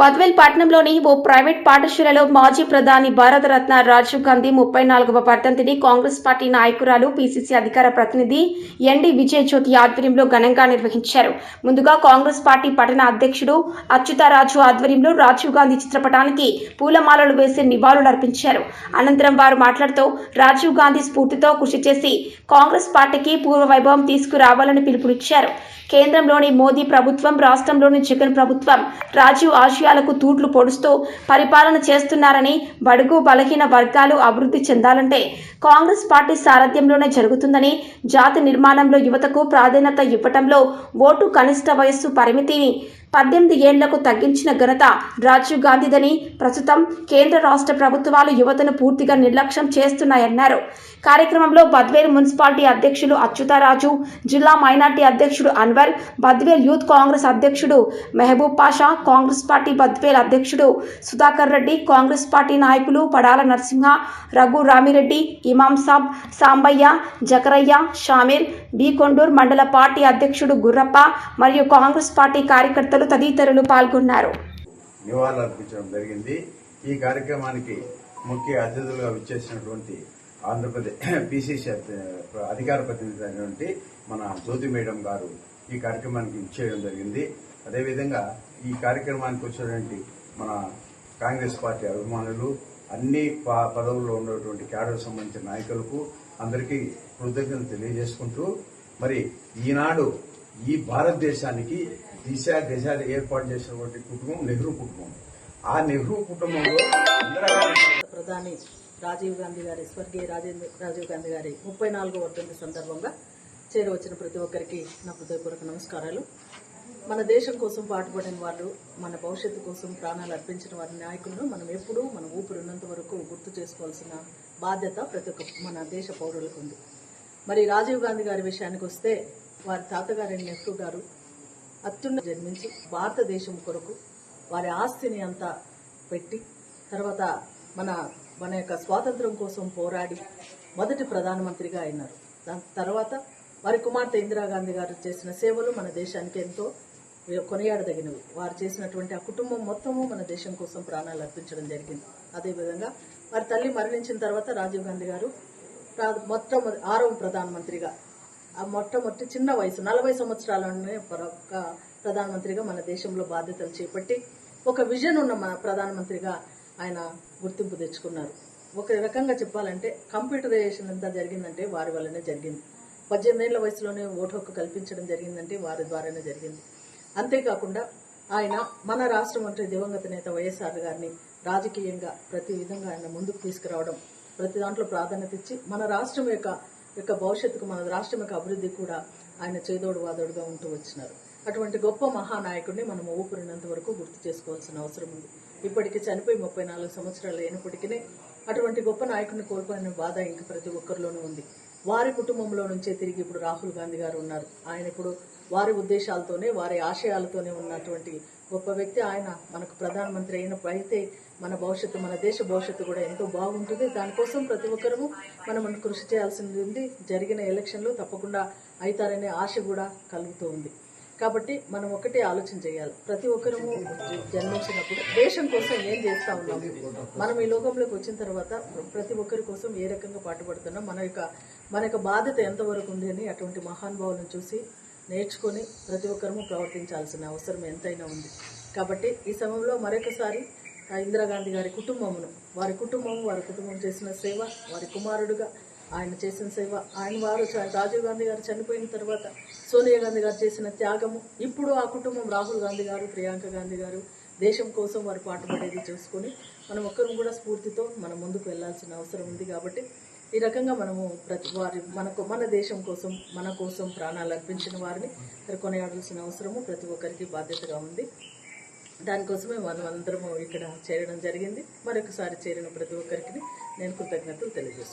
బద్వేల్ పట్టణంలోని ఓ ప్రైవేట్ పాఠశాలలో మాజీ ప్రధాని భారతరత్న రాజీవ్ గాంధీ ముప్పై నాలుగవ వర్ధంతిని కాంగ్రెస్ పార్టీ నాయకురాలు పిసిసి అధికార ప్రతినిధి ఎన్డీ విజయ్ జ్యోతి ఆధ్వర్యంలో ఘనంగా నిర్వహించారు. ముందుగా కాంగ్రెస్ పార్టీ పట్టణ అధ్యక్షుడు అచ్యుతారాజు ఆధ్వర్యంలో రాజీవ్ గాంధీ చిత్రపటానికి పూలమాలలు వేసి నివాళులర్పించారు. అనంతరం వారు మాట్లాడుతూ రాజీవ్ గాంధీ స్ఫూర్తితో కృషి చేసి కాంగ్రెస్ పార్టీకి పూర్వ వైభవం తీసుకురావాలని పిలుపునిచ్చారు. కేంద్రంలోని మోదీ ప్రభుత్వం రాష్ట్రంలోని జగన్ ప్రభుత్వం రాజీవ్ ఆశయాలకు తూట్లు పొడుస్తూ పరిపాలన చేస్తున్నారని బడుగు బలహీన వర్గాలు అభివృద్ధి చెందాలంటే కాంగ్రెస్ పార్టీ సారథ్యంలోనే జరుగుతుందని జాతి నిర్మాణంలో యువతకు ప్రాధాన్యత ఇవ్వటంలో ఓటు కనిష్ట వయస్సు పరిమితిని పద్దెనిమిది ఏళ్ళకు తగ్గించిన ఘనత రాజీవ్ గాంధీదని ప్రస్తుతం కేంద్ర రాష్ట్ర ప్రభుత్వాలు యువతను పూర్తిగా నిర్లక్ష్యం చేస్తున్నాయన్నారు. కార్యక్రమంలో బద్వేల్ మున్సిపాలిటీ అధ్యక్షులు అచ్యుతారాజు జిల్లా మైనార్టీ అధ్యక్షుడు అన్వర్ బద్వేల్ యూత్ కాంగ్రెస్ అధ్యక్షుడు మెహబూబ్ పాషా కాంగ్రెస్ పార్టీ బద్వేల్ అధ్యక్షుడు సుధాకర్ రెడ్డి కాంగ్రెస్ పార్టీ నాయకులు పడాల నరసింహ రఘు రామిరెడ్డి ఇమాం సాబ్ సాంబయ్య జకరయ్య షామీర్ బి కొండూర్ మండల పార్టీ అధ్యక్షుడు గుర్రప్ప మరియు కాంగ్రెస్ పార్టీ కార్యకర్తలు తదితరులు పాల్గొన్నారు. నివాళులర్పించడం జరిగింది. ఈ కార్యక్రమానికి ముఖ్య అతిథులుగా విచ్చేసినటువంటి ఆంధ్రప్రదేశ్ పిసిసి అధికార ప్రతినిధి అయినటువంటి మన జ్యోతి మేడం గారు ఈ కార్యక్రమానికి విచ్చేయడం జరిగింది. అదేవిధంగా ఈ కార్యక్రమానికి వచ్చినటువంటి మన కాంగ్రెస్ పార్టీ అభిమానులు అన్ని ప- పదవుల్లో ఉన్నటువంటి క్యాడర్ సంబంధించిన నాయకులకు అందరికీ కృతజ్ఞతలు తెలియజేసుకుంటూ మరి ఈనాడు ఈ భారతదేశానికి దిశ దిశ ఏర్పాటు చేసినటువంటి కుటుంబం నెహ్రూ కుటుంబం. ఆ నెహ్రూ కుటుంబంలో ప్రధాని రాజీవ్ గాంధీ గారి స్వర్గీయ రాజేంద్ర రాజీవ్ గాంధీ గారి ముప్పై నాలుగో వర్ధంతి సందర్భంగా చేరవచ్చిన ప్రతి ఒక్కరికి నా హృదయపూర్వక నమస్కారాలు. మన దేశం కోసం పాటుపడిన వాళ్ళు మన భవిష్యత్తు కోసం ప్రాణాలు అర్పించిన వారి నాయకులను మనం ఎప్పుడూ మన ఊపిరి ఉన్నంత వరకు గుర్తు చేసుకోవాల్సిన బాధ్యత ప్రతి ఒక్క మన దేశ పౌరులకు ఉంది. మరి రాజీవ్ గాంధీ గారి విషయానికి వస్తే వారి తాతగారి నెహ్రూ గారు అత్యున్న జన్మించి భారతదేశం కొరకు వారి ఆస్తిని అంతా పెట్టి తర్వాత మన మన యొక్క స్వాతంత్రం కోసం పోరాడి మొదటి ప్రధానమంత్రిగా అయినారు. దాని తర్వాత వారి కుమార్తె ఇందిరాగాంధీ గారు చేసిన సేవలు మన దేశానికి ఎంతో కొనియాడదగినవి. వారు చేసినటువంటి ఆ కుటుంబం మొత్తము మన దేశం కోసం ప్రాణాలు అర్పించడం జరిగింది. అదేవిధంగా వారి తల్లి మరణించిన తర్వాత రాజీవ్ గాంధీ గారు ప్రా- మొట్టమొదటి ఆరవ ప్రధానమంత్రిగా ఆ మొట్టమొదటి చిన్న వయసు నలభై సంవత్సరాలనే ఒక ప్రధానమంత్రిగా మన దేశంలో బాధ్యతలు చేపట్టి ఒక విజన్ ఉన్న మన ప్రధానమంత్రిగా ఆయన గుర్తింపు తెచ్చుకున్నారు. ఒక రకంగా చెప్పాలంటే కంప్యూటరైజేషన్ ఎంత జరిగిందంటే వారి వల్లనే జరిగింది. పద్దెనిమిదేళ్ళ వయసులోనే ఓటు హక్కు కల్పించడం జరిగిందంటే వారి ద్వారానే జరిగింది. అంతేకాకుండా ఆయన మన రాష్ట్ర మంత్రి దివంగత నేత వైఎస్ఆర్ గారిని రాజకీయంగా ప్రతి విధంగా ఆయన ముందుకు తీసుకురావడం ప్రతి దాంట్లో ప్రాధాన్యత ఇచ్చి మన రాష్ట్రం యొక్క యొక్క భవిష్యత్తుకు మన రాష్ట్రం యొక్క అభివృద్ధి కూడా ఆయన చేదోడు వాదోడుగా ఉంటూ వచ్చినారు. అటువంటి గొప్ప మహానాయకుడిని మనం ఊపిరినంత వరకు గుర్తు చేసుకోవాల్సిన అవసరం ఉంది. ఇప్పటికీ చనిపోయి ముప్పై నాలుగు సంవత్సరాలు అయినప్పటికీ అటువంటి గొప్ప నాయకుడిని కోల్పోయిన బాధ ఇంక ప్రతి ఒక్కరిలోనూ ఉంది. వారి కుటుంబంలో నుంచే తిరిగి ఇప్పుడు రాహుల్ గాంధీ గారు ఉన్నారు. ఆయన ఇప్పుడు వారి ఉద్దేశాలతోనే వారి ఆశయాలతోనే ఉన్నటువంటి గొప్ప వ్యక్తి. ఆయన మనకు ప్రధానమంత్రి అయినప్పుడు అయితే మన భవిష్యత్తు మన దేశ భవిష్యత్తు కూడా ఎంతో బాగుంటుంది. దానికోసం ప్రతి ఒక్కరము మనం మనం కృషి చేయాల్సింది ఉంది. జరిగిన ఎలక్షన్లు తప్పకుండా అవుతారనే ఆశ కూడా కలుగుతూ ఉంది కాబట్టి మనం ఒకటే ఆలోచన చేయాలి. ప్రతి ఒక్కరము జన్మించినప్పుడు దేశం కోసం ఏం చేస్తా ఉన్నాము? మనం ఈ లోకంలోకి వచ్చిన తర్వాత ప్రతి ఒక్కరి కోసం ఏ రకంగా పాటుపడుతున్నాం? మన యొక్క మన యొక్క బాధ్యత ఎంతవరకు ఉంది అని అటువంటి మహానుభావులను చూసి నేర్చుకొని ప్రతి ఒక్కరము ప్రవర్తించాల్సిన అవసరం ఎంతైనా ఉంది. కాబట్టి ఈ సమయంలో మరొకసారి ఇందిరాగాంధీ గారి కుటుంబమును వారి కుటుంబం వారి కుటుంబం చేసిన సేవ వారి కుమారుడుగా ఆయన చేసిన సేవ ఆయన వారు రాజీవ్ గాంధీ గారు చనిపోయిన తర్వాత సోనియా గాంధీ గారు చేసిన త్యాగము ఇప్పుడు ఆ కుటుంబం రాహుల్ గాంధీ గారు ప్రియాంక గాంధీ గారు దేశం కోసం వారు పాటుపడేది చూసుకొని మనం ఒక్కరు కూడా స్ఫూర్తితో మనం ముందుకు వెళ్ళాల్సిన అవసరం ఉంది కాబట్టి ఈ రకంగా మనము ప్రతి వారి మనకు మన దేశం కోసం మన కోసం ప్రాణాలు అర్పించిన వారిని మరి కొనియాడాల్సిన అవసరము ప్రతి ఒక్కరికి బాధ్యతగా ఉంది. దానికోసమే మనం అందరము ఇక్కడ చేరడం జరిగింది. మరొకసారి చేరిన ప్రతి ఒక్కరికి నేను కృతజ్ఞతలు తెలియజేస్తాను